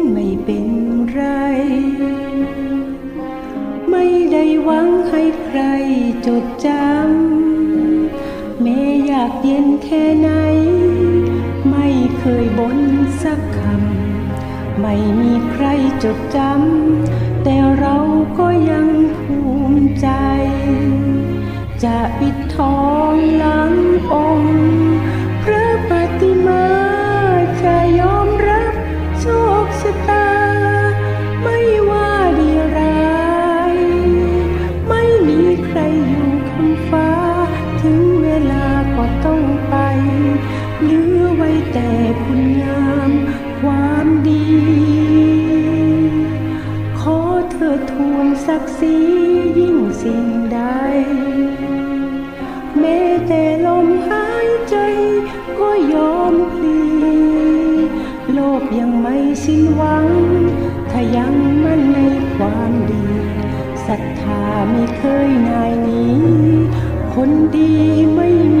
น จดจำแม้อยากเย็นแค่ไหน ไม่เคยบ่นสักคำ ไม่มีใครจดจำ แต่เราก็ยังภูมิใจ จะปิดทองหลังองค์ กดิ์ศรียิ่งสิ่งใด แม้แต่ลมหายใจก็ยอมพลีโลกยังไม่สิ้นหวัง ถ้ายังมั่นในความดีศรัทธาไม่เคยนายนี้ คนดีไม่มี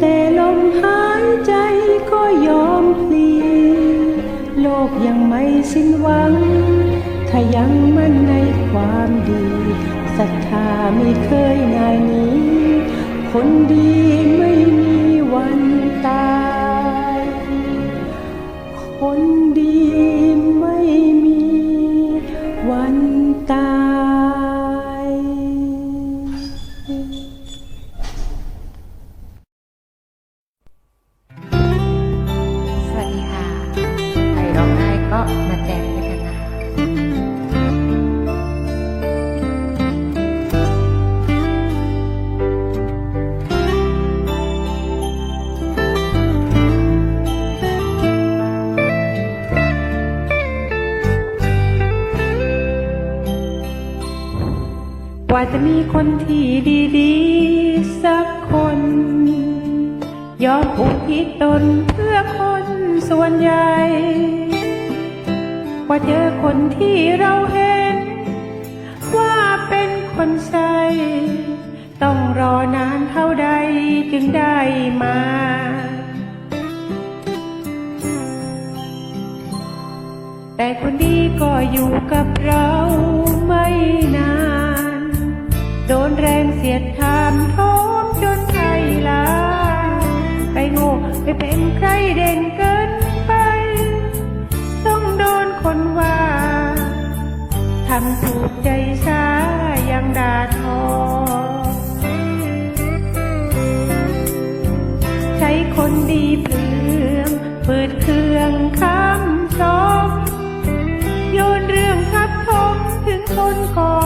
แต่ลมหายใจก็ยอมพลีโลกยังไม่สิ้นหวัง ถ้ายังมั่นในความดีศรัทธาไม่เคยนายหนี้ คนดีไม่มีวันตาย คนดี จะมีคนที่ดีๆ สักคน ยอมอุทิศตนเพื่อคนส่วนใหญ่ ว่าเจอคนที่เราเห็น ว่าเป็นคนใช่ ต้องรอนานเท่าใดจึงได้มาแต่คนดีก็อยู่กับเราไม่นาน แรงเสียดทามโทมจนไทยลาไปโง่ไปเป็นใครเด่นเกินไป ต้องโดนคนว่าทำถูกใจช้ายังด่าทอ ใช้คนดีเปลืองเปิดเครื่องคำชมโยนเรื่องทับทมถึงคนกอดทอ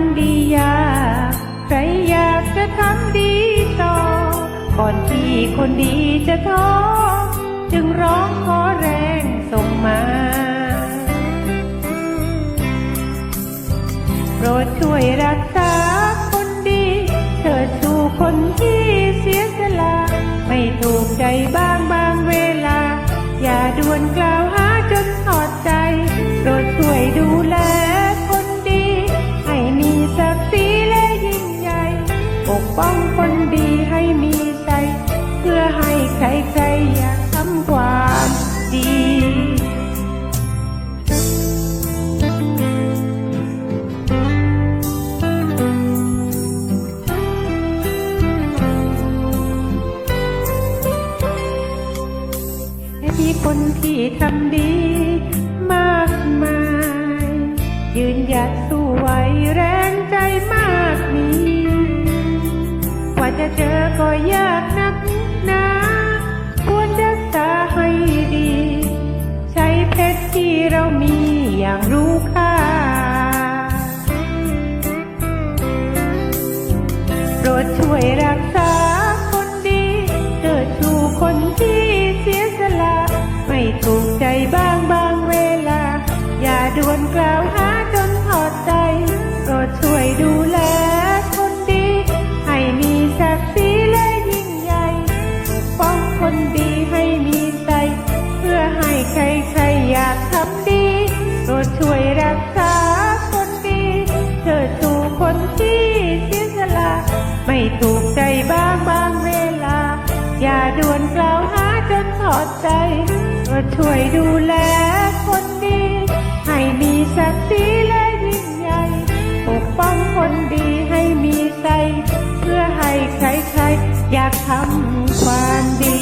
ำดียากใครอยากจะทำดีต่อ ก่อนที่คนดีจะท้อจึงร้องขอแรงส่งมา โปรดช่วยรักษาคนดีเถิดสู่คนที่เสียสละ ไม่ถูกใจบ้างบางเวลา อย่าด่วนกล่า 黄昏的 จะเจอก็ยากนักหนาควรรักษาให้ดี ใช้เพชรที่เรามีอย่างรู้ค่าโปรดช่วย ล่าวหาจนถอดใจโปรดช่วยดูแลคนดี ให้มีศักดิ์ศรีและยิ่งใหญ่ปกป้องคนดีให้มีใจ เพื่อให้ใครๆอยากทำความดี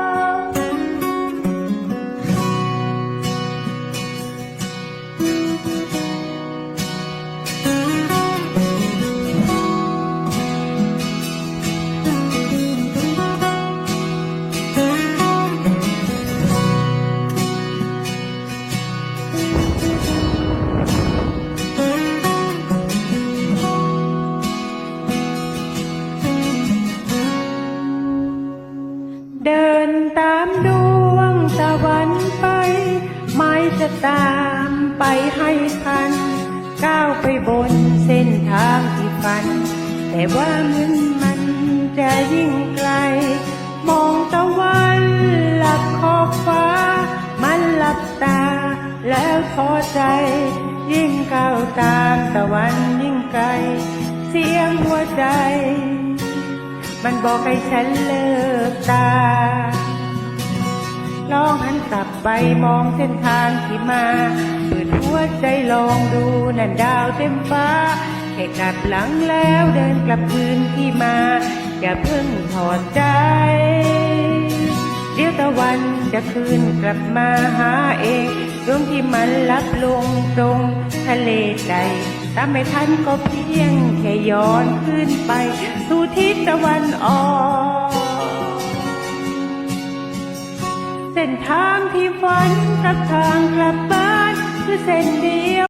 ตามดวงตะวันไป ไม่จะตามไปให้ทัน ก้าวไปบนเส้นทางที่ฝัน แต่ว่ามันมันจะยิ่งไกล มองตะวันหลับขอบฟ้า มันหลับตาแล้วท้อใจ ยิ่งก้าวตามตะวันยิ่งไกล เสียงหัวใจ มันบอกให้ฉันเลิกตา ลองหันกลับไปมองเส้นทางที่มาเปิดหัวใจลองดูนั่นดาวเต็มฟ้าแค่กลับหลังแล้วเดินกลับคืนที่มา อย่าเพิ่งถอดใจ เดี๋ยวตะวันจะคืนกลับมาหาเองดวงที่มันลับลงตรงทะเลใจตามไม่ทันก็เพียงแค่ย้อนขึ้นไป สู่ทิศตะวันออก เส้นทางที่ฝันกับทางกลับบ้านคือเส้นเดียว